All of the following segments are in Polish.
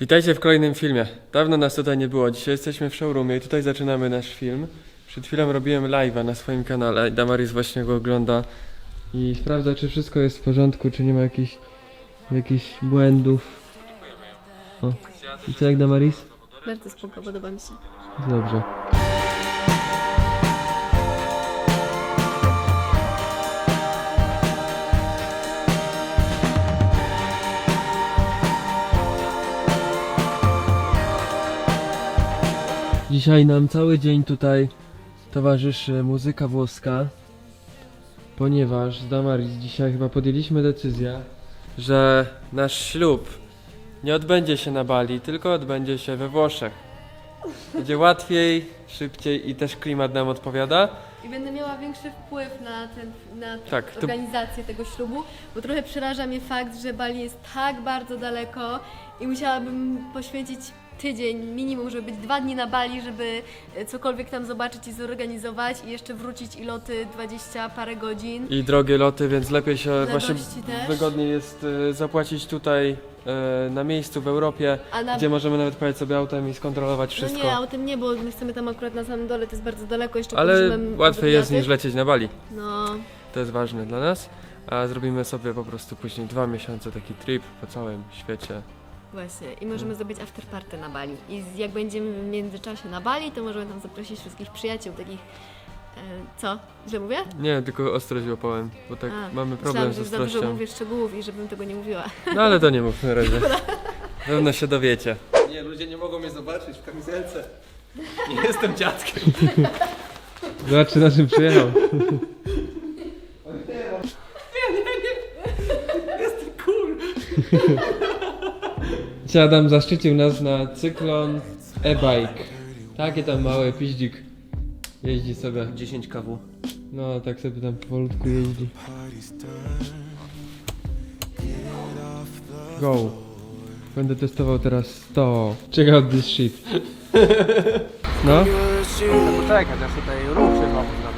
Witajcie w kolejnym filmie. Dawno nas tutaj nie było. Dzisiaj jesteśmy w showroomie i tutaj zaczynamy nasz film. Przed chwilą robiłem live'a na swoim kanale. Damaris właśnie go ogląda i sprawdza, czy wszystko jest w porządku, czy nie ma jakichś, jakichś błędów. O. I co jak Damaris? Bardzo spoko, podoba mi się. Dobrze. Dzisiaj nam cały dzień tutaj towarzyszy muzyka włoska, ponieważ z Damaris dzisiaj chyba podjęliśmy decyzję, że nasz ślub nie odbędzie się na Bali, tylko odbędzie się we Włoszech. Będzie łatwiej, szybciej i też klimat nam odpowiada. I będę miała większy wpływ na, ten, na Tak, to- organizację tego ślubu, bo trochę przeraża mnie fakt, że Bali jest tak bardzo daleko i musiałabym poświęcić tydzień minimum, żeby być dwa dni na Bali, żeby e, cokolwiek tam zobaczyć i zorganizować i jeszcze wrócić i loty 20 parę godzin. I drogie loty, więc lepiej się właśnie też. wygodniej jest y, zapłacić tutaj y, na miejscu w Europie, A na... gdzie możemy nawet pojechać sobie autem i skontrolować No wszystko. nie, autem nie, bo my chcemy tam akurat na samym dole, to jest bardzo daleko, jeszcze Ale podróżujemy łatwiej jest niż lecieć na Bali. No, To jest ważne dla nas. A zrobimy sobie po prostu później dwa miesiące taki trip po całym świecie. Właśnie, i możemy zrobić afterparty na Bali. I z- jak będziemy w międzyczasie na Bali, to możemy tam zaprosić wszystkich przyjaciół, takich. E, co? Źle mówię? Nie, tylko ostrość złapałem, bo tak A, mamy Myślałam, problem z że za dużo ostrością. mówię szczegółów i żebym tego nie mówiła. No ale to nie mów na razie. Pewno się dowiecie. Nie, ludzie nie mogą mnie zobaczyć w kamizelce. Nie jestem dziadkiem. Zobaczcie na czym przyjechał. Jestem cool. Dzisiaj Adam zaszczycił nas na cyklon e-bike. Takie tam małe piździk jeździ sobie. 10 kW. No tak sobie tam powolutku jeździ. Go. Będę testował teraz 100. Check out this shit. No. Muszę poczekać, aż tutaj ruch się.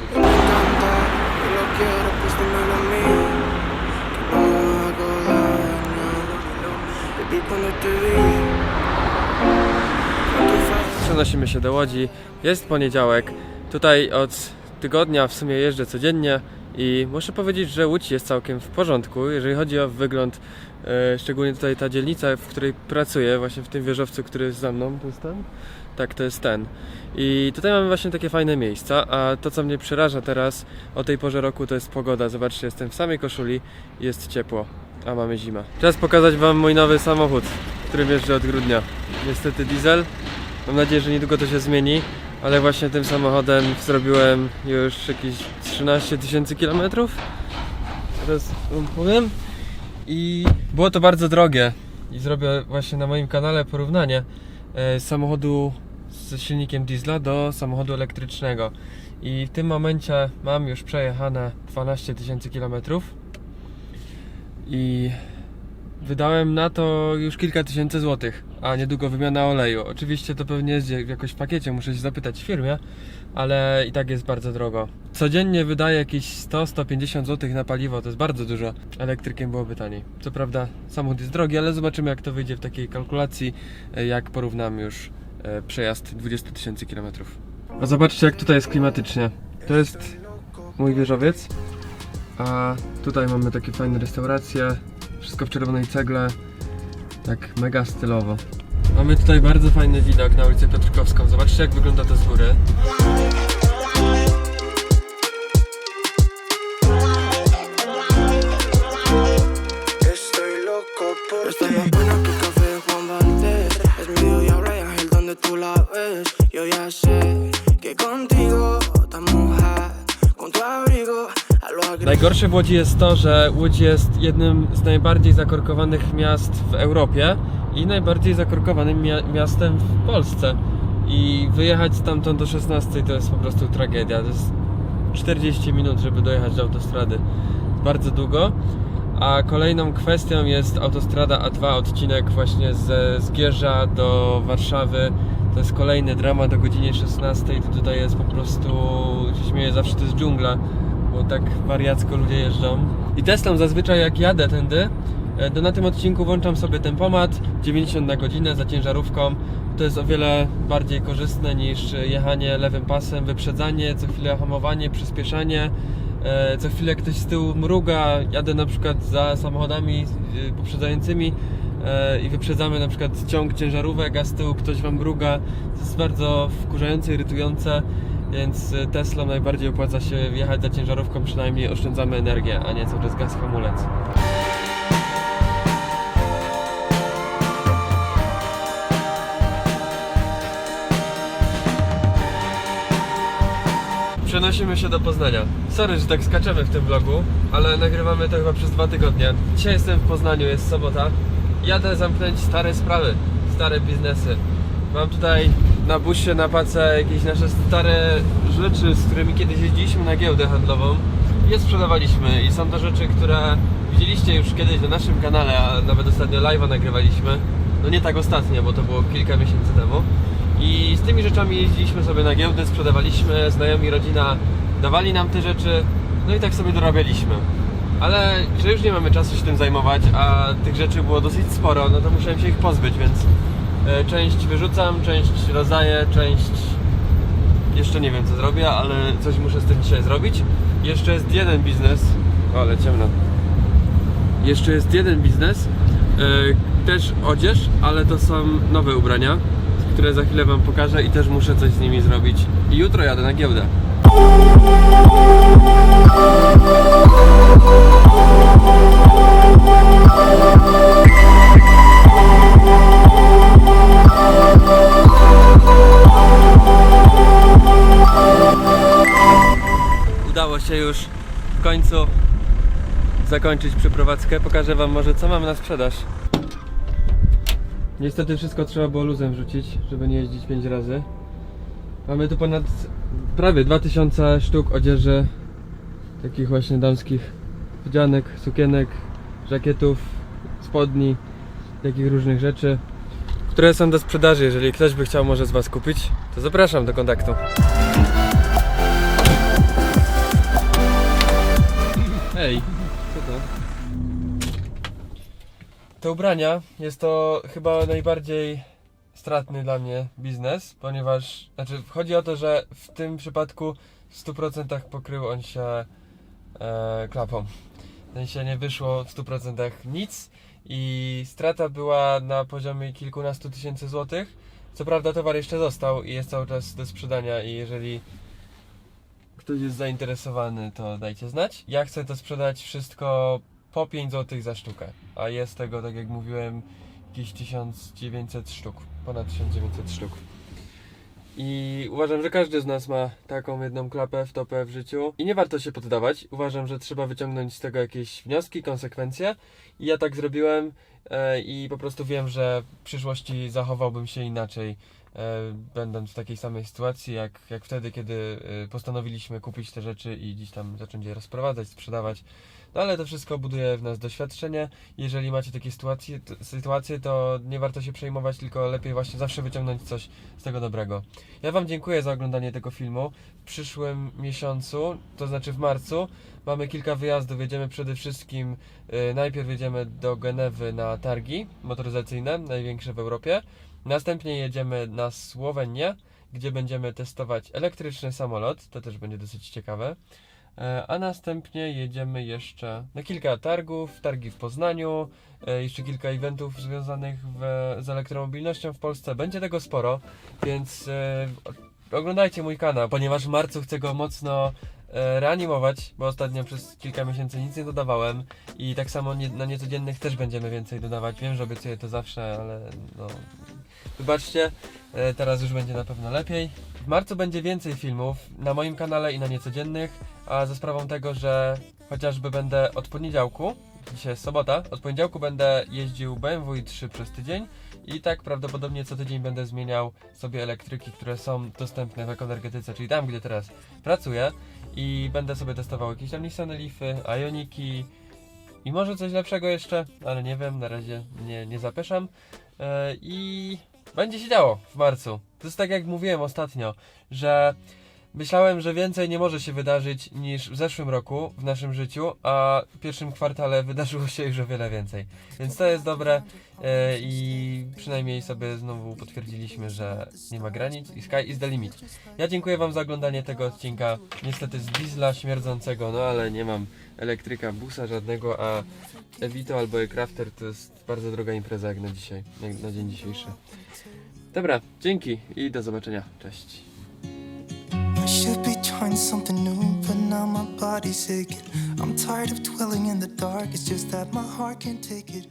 Przenosimy się do Łodzi. Jest poniedziałek. Tutaj od tygodnia w sumie jeżdżę codziennie i muszę powiedzieć, że Łódź jest całkiem w porządku, jeżeli chodzi o wygląd, e, szczególnie tutaj ta dzielnica, w której pracuję, właśnie w tym wieżowcu, który jest za mną, to jest ten? Tak, to jest ten. I tutaj mamy właśnie takie fajne miejsca, a to co mnie przeraża teraz o tej porze roku to jest pogoda. Zobaczcie, jestem w samej koszuli i jest ciepło, a mamy zimę. Czas pokazać Wam mój nowy samochód, którym jeżdżę od grudnia. Niestety diesel, Mam nadzieję, że niedługo to się zmieni, ale właśnie tym samochodem zrobiłem już jakieś 13 tysięcy kilometrów. Teraz wam powiem. I było to bardzo drogie. I zrobię właśnie na moim kanale porównanie e, samochodu z silnikiem diesla do samochodu elektrycznego. I w tym momencie mam już przejechane 12 tysięcy kilometrów. I Wydałem na to już kilka tysięcy złotych, a niedługo wymiana oleju. Oczywiście to pewnie jest jakoś w pakiecie, muszę się zapytać w firmie, ale i tak jest bardzo drogo. Codziennie wydaję jakieś 100-150 złotych na paliwo, to jest bardzo dużo. Elektrykiem byłoby taniej. Co prawda samochód jest drogi, ale zobaczymy jak to wyjdzie w takiej kalkulacji, e, jak porównam już e, przejazd 20 tysięcy kilometrów. A zobaczcie jak tutaj jest klimatycznie. To jest mój wieżowiec, a tutaj mamy takie fajne restauracje, wszystko w czerwonej cegle, tak mega stylowo. Mamy tutaj bardzo fajny widok na ulicę Piotrkowską. Zobaczcie jak wygląda to z góry. Estoy loco por Najgorsze w Łodzi jest to, że Łódź jest jednym z najbardziej zakorkowanych miast w Europie i najbardziej zakorkowanym mia- miastem w Polsce. I wyjechać stamtąd do 16 to jest po prostu tragedia. To jest 40 minut, żeby dojechać do autostrady. Bardzo długo. A kolejną kwestią jest autostrada A2, odcinek właśnie ze Zgierza do Warszawy. To jest kolejny dramat o godzinie 16. To tutaj jest po prostu, się śmieję, zawsze to jest dżungla, bo tak wariacko ludzie jeżdżą. I Teslą zazwyczaj jak jadę tędy, E, Do, na tym odcinku włączam sobie tempomat 90 na godzinę za ciężarówką. To jest o wiele bardziej korzystne niż jechanie lewym pasem, wyprzedzanie, co chwilę hamowanie, przyspieszanie. E, Co chwilę ktoś z tyłu mruga, jadę na przykład za samochodami e, poprzedzającymi i wyprzedzamy na przykład ciąg ciężarówek, a z tyłu ktoś wam mruga. To jest bardzo wkurzające, irytujące, więc e, Teslą najbardziej opłaca się jechać za ciężarówką, przynajmniej oszczędzamy energię, a nie cały czas gaz hamulec. Przenosimy się do Poznania. Sorry, że tak skaczemy w tym vlogu, ale nagrywamy to chyba przez dwa tygodnie. Dzisiaj jestem w Poznaniu, jest sobota. Jadę zamknąć stare sprawy, stare biznesy. Mam tutaj na busie, na pace jakieś nasze stare rzeczy, z którymi kiedyś jeździliśmy na giełdę handlową. Je sprzedawaliśmy i są to rzeczy, które widzieliście już kiedyś na naszym kanale, a nawet ostatnio live'a nagrywaliśmy. No nie tak ostatnio, bo to było kilka miesięcy temu. I z tymi rzeczami jeździliśmy sobie na giełdę, sprzedawaliśmy, znajomi, rodzina dawali nam te rzeczy, no i tak sobie dorabialiśmy. Ale że już nie mamy czasu się tym zajmować, a tych rzeczy było dosyć sporo, no to musiałem się ich pozbyć, więc część wyrzucam, część rozdaję, część jeszcze nie wiem co zrobię, ale coś muszę z tym dzisiaj zrobić. Jeszcze jest jeden biznes, o, ale ciemno. Jeszcze jest jeden biznes, e, też odzież, ale to są nowe ubrania, które za chwilę Wam pokażę i też muszę coś z nimi zrobić. I jutro jadę na giełdę. Udało się już w końcu zakończyć przeprowadzkę. Pokażę Wam może co mamy na sprzedaż. Niestety wszystko trzeba było luzem wrzucić, żeby nie jeździć 5 razy. Mamy tu ponad prawie 2000 sztuk odzieży takich właśnie damskich wdzianek, sukienek, żakietów, spodni, takich różnych rzeczy, które są do sprzedaży. Jeżeli ktoś by chciał może z Was kupić, to zapraszam do kontaktu. Hej, co to? Te ubrania jest to chyba najbardziej stratny dla mnie biznes, ponieważ znaczy chodzi o to, że w tym przypadku w 100% pokrył on się e, klapą. W sensie nie wyszło w 100% nic i strata była na poziomie kilkunastu tysięcy złotych. Co prawda towar jeszcze został i jest cały czas do sprzedania i jeżeli ktoś jest zainteresowany, to dajcie znać. Ja chcę to sprzedać wszystko po 5 zł za sztukę, a jest tego, tak jak mówiłem, jakieś 1900 sztuk, ponad 1900 sztuk. I uważam, że każdy z nas ma taką jedną klapę w topę w życiu i nie warto się poddawać. Uważam, że trzeba wyciągnąć z tego jakieś wnioski, konsekwencje. I ja tak zrobiłem e, i po prostu wiem, że w przyszłości zachowałbym się inaczej, będąc w takiej samej sytuacji, jak, jak wtedy, kiedy e, postanowiliśmy kupić te rzeczy i gdzieś tam zacząć je rozprowadzać, sprzedawać. No ale to wszystko buduje w nas doświadczenie. Jeżeli macie takie sytuacje, to, sytuacje, to nie warto się przejmować, tylko lepiej właśnie zawsze wyciągnąć coś z tego dobrego. Ja Wam dziękuję za oglądanie tego filmu. W przyszłym miesiącu, to znaczy w marcu, mamy kilka wyjazdów. Jedziemy przede wszystkim, y, najpierw jedziemy do Genewy na targi motoryzacyjne, największe w Europie. Następnie jedziemy na Słowenię, gdzie będziemy testować elektryczny samolot. To też będzie dosyć ciekawe. E, A następnie jedziemy jeszcze na kilka targów, targi w Poznaniu, e, jeszcze kilka eventów związanych w, z elektromobilnością w Polsce. Będzie tego sporo, więc e, oglądajcie mój kanał, ponieważ w marcu chcę go mocno reanimować, bo ostatnio przez kilka miesięcy nic nie dodawałem i tak samo nie, na niecodziennych też będziemy więcej dodawać. Wiem, że obiecuję to zawsze, ale no... Wybaczcie, e, teraz już będzie na pewno lepiej. W marcu będzie więcej filmów na moim kanale i na niecodziennych, a ze sprawą tego, że chociażby będę od poniedziałku, dzisiaj jest sobota, od poniedziałku będę jeździł BMW i3 przez tydzień i tak prawdopodobnie co tydzień będę zmieniał sobie elektryki, które są dostępne w ekoenergetyce, czyli tam, gdzie teraz pracuję i będę sobie testował jakieś tam Nissan Leafy, Ioniki i może coś lepszego jeszcze, ale nie wiem, na razie nie, nie zapeszam E, i będzie się działo w marcu. To jest tak jak mówiłem ostatnio, że Myślałem, że więcej nie może się wydarzyć niż w zeszłym roku w naszym życiu, a w pierwszym kwartale wydarzyło się już o wiele więcej. Więc to jest dobre e, i przynajmniej sobie znowu potwierdziliśmy, że nie ma granic i sky is the limit. Ja dziękuję Wam za oglądanie tego odcinka. Niestety z diesla śmierdzącego, no ale nie mam elektryka, busa żadnego, a Evito albo Aircrafter to jest bardzo droga impreza jak na dzisiaj, jak na dzień dzisiejszy. Dobra, dzięki i do zobaczenia. Cześć. I should be trying something new, but now my body's aching. I'm tired of dwelling in the dark, it's just that my heart can't take it.